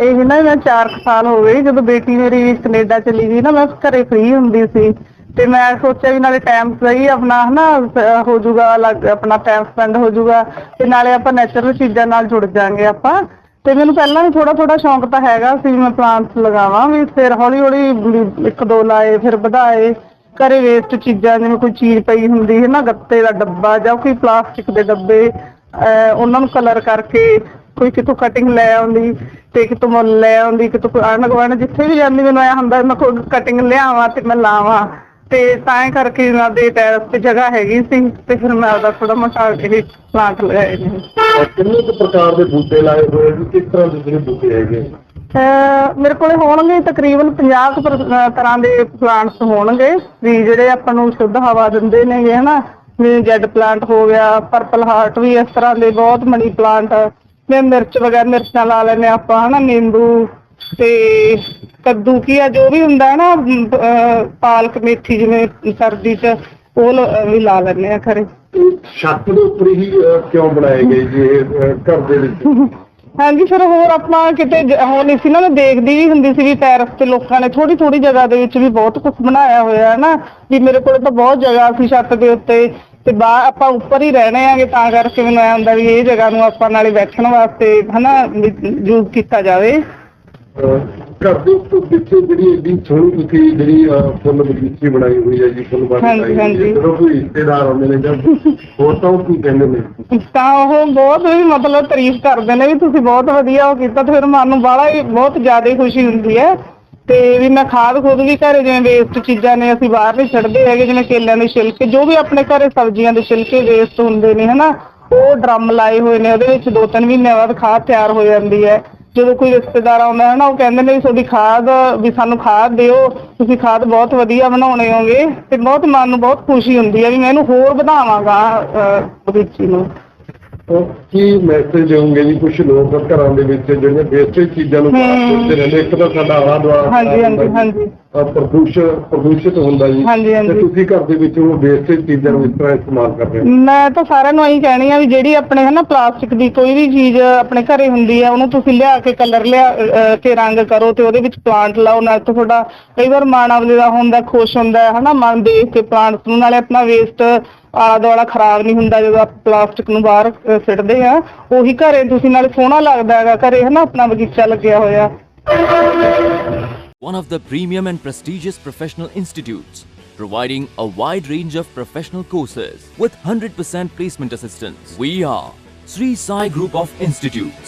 ਇਹ ਨਾ ਮੈਂ 4 ਸਾਲ ਹੋ ਗਏ ਜਦੋਂ ਬੇਟੀ ਮੇਰੀ ਕੈਨੇਡਾ ਚਲੀ ਗਈ ਨਾ, ਮੈਂ ਘਰੇ ਫ੍ਰੀ ਹੁੰਦੀ ਸੀ। ਤੇ ਮੈਂ ਸੋਚਿਆ ਵੀ ਨਾਲੇ ਟਾਈਮ ਸਹੀ ਆਪਣਾ ਹਨਾ ਹੋ ਜਾਊਗਾ ਅਲੱਗ, ਆਪਣਾ ਟਾਈਮ ਸਪੈਂਡ ਹੋ ਜਾਊਗਾ। ਤੇ ਨਾਲੇ ਆਪਾਂ ਨੈਚੁਰਲ ਚੀਜ਼ਾਂ ਨਾਲ ਜੁੜ ਜਾਾਂਗੇ ਆਪਾਂ। ਤੇ ਮੈਨੂੰ ਪਹਿਲਾਂ ਵੀ ਥੋੜਾ ਥੋੜਾ ਸ਼ੌਂਕ ਤਾਂ ਹੈਗਾ ਸੀ, ਮੈਂ ਪਲਾਂਟਸ ਲਗਾਵਾਂ ਵੀ, ਫਿਰ ਹੌਲੀ ਹੌਲੀ ਇੱਕ ਦੋ ਲਾਏ, ਫਿਰ ਵਧਾਏ। ਘਰੇ ਵੇਸਟ ਚੀਜ਼ਾਂ, ਜਿਵੇਂ ਕੋਈ ਚੀਜ਼ ਪਈ ਹੁੰਦੀ ਹੈ ਨਾ, ਗੱਤੇ ਦਾ ਡੱਬਾ ਜਾਂ ਕੋਈ ਪਲਾਸਟਿਕ ਦੇ ਡੱਬੇ ਉਹਨਾਂ ਨੂੰ ਕਲਰ ਕਰਕੇ ਕੋਈ ਕਿਤੋਂ ਕਟਿੰਗ ਲੈ ਆਉਂਦੀ ਤੇ ਕਿਤੋਂ ਮੁੱਲ ਲੈ ਆਉਂਦੀ ਕਿਤੋਂ ਆਣ ਗਵਾਣ ਜਿੱਥੇ ਵੀ ਜਾਂਦੀ ਮੈਨੂੰ ਐ ਹੁੰਦਾ ਮੈਂ ਕੋਈ ਕਟਿੰਗ ਲਿਆਵਾਂ ਤੇ ਮੈਂ ਲਾਵਾਂ। ਤੇ ਤਾਂ ਕਰਕੇ ਇਹਨਾਂ ਦੇ ਟੈਰਸ ਤੇ ਜਗ੍ਹਾ ਹੈਗੀ ਸੀ ਤੇ ਫਿਰ ਮੈਂ ਉਹਦਾ ਥੋੜਾ ਮੋਟਾ ਇਹ ਪਲਾਂਟ ਲਗਾਏ ਨੇ। ਕਿੰਨੇ ਕੁ ਪ੍ਰਕਾਰ ਦੇ ਬੂਟੇ ਲਾਏ ਹੋਏ ਨੇ? ਕਿਸ ਤਰ੍ਹਾਂ ਦੇ ਜਿਹੜੇ ਬੂਟੇ ਹੈਗੇ? ਅਹ ਮੇਰੇ ਕੋਲੇ ਹੋਣਗੇ ਤਕਰੀਬਨ 50 ਕੁ ਪਰ- ਅਹ ਤਰ੍ਹਾਂ ਦੇ ਪਲਾਂਟਸ ਹੋਣਗੇ। ਵੀ ਜਿਹੜੇ ਆਪਾਂ ਨੂੰ ਸ਼ੁੱਧ ਹਵਾ ਦਿੰਦੇ ਨੇਗੇ ਹਨਾ? ਵੀ ਜੈਡ ਪਲਾਂਟ ਹੋ ਗਿਆ ਪਰਪਲ ਹਾਰਟ ਵੀ ਇਸ ਤਰ੍ਹਾਂ ਦੇ ਬਹੁਤ ਮਨੀ ਪਲਾਂਟ ਮੈਂ ਮਿਰਚ ਵਗੈਰਾ ਮਿਰਚਾਂ ਲਾ ਲੈਨੇ ਆਪਾਂ ਹਨਾ ਨਿੰਬੂ ਤੇ ਕੱਦੂ ਕੀ ਆ ਜੋ ਵੀ ਹੁੰਦਾ ਨਾ ਅਹ, ਪਾਲਕ ਮੇਥੀ ਜਿਵੇਂ ਸਰਦੀ ਚ ਉਹ ਲ- ਵੀ ਲਾ ਲੈਨੇ ਆ ਘਰੇ। ਇਹ ਛੱਤ ਦੇ ਉੱਪਰ ਹੀ ਅਹ, ਕਿਉਂ ਬਣਾਏ ਗਏ ਜੀ ਇਹ ਅਹ, ਘਰ ਦੇ ਵਿੱਚ? ਹਾਂਜੀ ਫਿਰ ਹੋਰ ਆਪਾਂ ਕਿਤੇ ਜ- ਉਹ ਨਹੀਂ ਸੀ ਨਾ ਮੈਂ ਦੇਖਦੀ ਵੀ ਹੁੰਦੀ ਸੀ ਵੀ ਪੈਰਸ ਤੇ ਲੋਕਾਂ ਨੇ ਥੋੜੀ ਥੋੜੀ ਜਗ੍ਹਾ ਦੇ ਵਿੱਚ ਵੀ ਬਹੁਤ ਕੁਝ ਬਣਾਇਆ ਹੋਇਆ ਹੈ ਨਾ ਵੀ ਮੇਰੇ ਕੋਲ ਤਾਂ ਬਹੁਤ ਜਗ੍ਹਾ ਸੀ ਛੱਤ ਦੇ ਉੱਤੇ। ਤੇ ਬਾਹਰ ਆਪਾਂ ਉੱਪਰ ਹੀ ਰਹਿਣੇ ਆਂਗੇ ਤਾਂ ਕਰਕੇ ਮੈਨੂੰ ਐ ਹੁੰਦਾ ਵੀ ਇਹ ਜਗ੍ਹਾ ਨੂੰ ਆਪਾਂ ਨਾਲੇ ਬੈਠਣ ਵਾਸਤੇ ਹਨਾ ਯੂਜ਼ ਕੀਤਾ ਜਾਵੇ। ਘਰ ਦੇ ਉੱਪਰ ਪਿੱਛੇ ਜਿਹੜੀ ਏਡੀ ਸੋਹਣੀ ਤੁਸੀਂ ਜਿਹੜੀ ਅਹ, ਫੁੱਲ ਬਗੀਚੀ ਬਣਾਈ ਹੋਈ ਹੈ ਜੀ ਫੁੱਲ ਬਾੜੀ ਹਾਂਜੀ, ਹੈ ਹਾਂਜੀ। ਜਦੋਂ ਕੋਈ ਰਿਸ਼ਤੇਦਾਰ ਆਉਂਦੇ ਨੇ ਜਾਂ ਹੋਰ ਤਾਂ ਉਹ ਕੀ ਕਹਿੰਦੇ ਨੇ? ਤਾਂ ਉਹ ਬਹੁਤ ਵੀ ਮਤਲਬ ਤਾਰੀਫ ਕਰਦੇ ਨੇ ਵੀ ਤੁਸੀਂ ਬਹੁਤ ਵਧੀਆ ਉਹ ਕੀਤਾ ਤੇ ਫਿਰ ਮਨ ਨੂੰ ਬਾਹਲਾ ਹੀ ਬਹੁਤ ਜ਼ਿਆਦਾ ਖੁਸ਼ੀ ਹੁੰਦੀ ਹੈ। ਤੇ ਵੀ ਮੈਂ ਖਾਦ ਖੁਦ ਵੀ ਘਰੇ ਜਿਵੇਂ ਵੇਸਟ ਚੀਜ਼ਾਂ ਨੇ ਅਸੀਂ ਬਾਹਰ ਨਹੀਂ ਛੱਡਦੇ ਹੈਗੇ, ਜਿਵੇਂ ਕੇਲਿਆਂ ਦੇ ਛਿਲਕੇ, ਜੋ ਵੀ ਆਪਣੇ ਘਰੇ ਸਬਜ਼ੀਆਂ ਦੇ ਛਿਲਕੇ ਵੇਸਟ ਹੁੰਦੇ ਨੇ, ਹਨਾ, ਉਹ ਡਰਮ ਲਾਏ ਹੋਏ ਨੇ, ਉਹਦੇ ਵਿੱਚ ਦੋ ਤਿੰਨ ਮਹੀਨਿਆਂ ਬਾਅਦ ਖਾਦ ਤਿਆਰ ਹੋ ਜਾਂਦੀ ਹੈ। ਜਦੋਂ ਕੋਈ ਰਿਸ਼ਤੇਦਾਰ ਆਉਂਦਾ ਹੈ ਨਾ ਉਹ ਕਹਿੰਦੇ ਨੇ ਤੁਹਾਡੀ ਖਾਦ, ਵੀ ਸਾਨੂੰ ਖਾਦ ਦਿਓ, ਤੁਸੀਂ ਖਾਦ ਬਹੁਤ ਵਧੀਆ ਬਣਾਉਣੇ ਹੋਗੇ, ਤੇ ਬਹੁਤ ਮਨ ਨੂੰ ਬਹੁਤ ਖੁਸ਼ੀ ਹੁੰਦੀ ਹੈ ਵੀ ਮੈਂ ਇਹਨੂੰ ਹੋਰ ਵਧਾਵਾਂਗਾ ਬਗੀਚੀ ਨੂੰ। ਉਹ ਕੀ ਮੈਸੇਜ ਦੇਵੋਗੇ ਜੀ ਕੁਝ ਲੋਕ ਘਰਾਂ ਦੇ ਵਿੱਚ ਜਿਹੜੀਆਂ ਵੇਸਟੇਜ ਚੀਜ਼ਾਂ ਨੂੰ। ਸੁੱਟਦੇ ਰਹਿੰਦੇ ਇੱਕ ਤਾਂ ਸਾਡਾ ਆਲਾ ਦੁਆਲਾ ਹਾਂਜੀ, ਹਾਂਜੀ, ਹਾਂਜੀ। ਪ੍ਰਦੂਸ਼ਣ ਪ੍ਰਦੂਸ਼ਿਤ ਹੁੰਦਾ ਜੀ ਹਾਂਜੀ, ਹਾਂਜੀ। ਤੇ ਤੁਸੀਂ ਘਰ ਦੇ ਵਿੱਚ ਉਹ ਵੇਸਟੇਜ ਚੀਜ਼ਾਂ ਨੂੰ ਇਸ ਤਰ੍ਹਾਂ ਇਸਤੇਮਾਲ ਕਰ ਰਹੇ ਹੋ ਮੈਂ ਤਾਂ ਸਾਰਿਆਂ ਨੂੰ ਇਹੀ ਕਹਿਣੀ ਆ ਵੀ ਜਿਹੜੀ ਆਪਣੇ ਹਨਾ ਪਲਾਸਟਿਕ ਦੀ ਕੋਈ ਵੀ ਚੀਜ਼ ਆਪਣੇ ਘਰੇ ਹੁੰਦੀ ਆ ਉਹਨੂੰ ਤੁਸੀਂ ਲਿਆ ਕੇ ਕਲਰ ਲਿਆ ਅਹ, ਕੇ ਰੰਗ ਕਰੋ ਤੇ ਉਹਦੇ ਵਿੱਚ ਪਲਾਂਟ ਲਾਓ ਨਾਲ ਤਾਂ ਤੁਹਾਡਾ ਕਈ ਵਾਰ ਮਨ ਆਪਦੇ ਦਾ ਹੁੰਦਾ ਖੁਸ਼ ਹੁੰਦਾ ਹਨਾ ਮਨ ਦੇਖ ਕੇ ਪਲਾਂਟਸ ਨੂੰ ਨਾਲੇ ਆਪਣਾ ਵੇਸਟ ਆਲਾ ਦੁਆਲਾ ਖਰਾਬ ਨਹੀਂ ਹੁੰਦਾ ਜਦੋਂ ਆਪਾਂ ਪਲਾਸਟਿਕ ਨੂੰ ਬਾਹਰ ਅਹ, ਸਿੱਟਦੇ ਆ ਉਹੀ ਘਰੇ ਤੁਸੀਂ ਨਾਲੇ ਸੋਹਣਾ ਲੱਗਦਾ ਹੈਗਾ ਘਰੇ ਹਨਾ ਆਪਣਾ ਬਗੀਚਾ ਲੱਗਿਆ ਹੋਇਆ one of the premium and prestigious professional institutes, providing a wide range of professional courses with 100% placement assistance. We are Sri Sai Group of Institutes.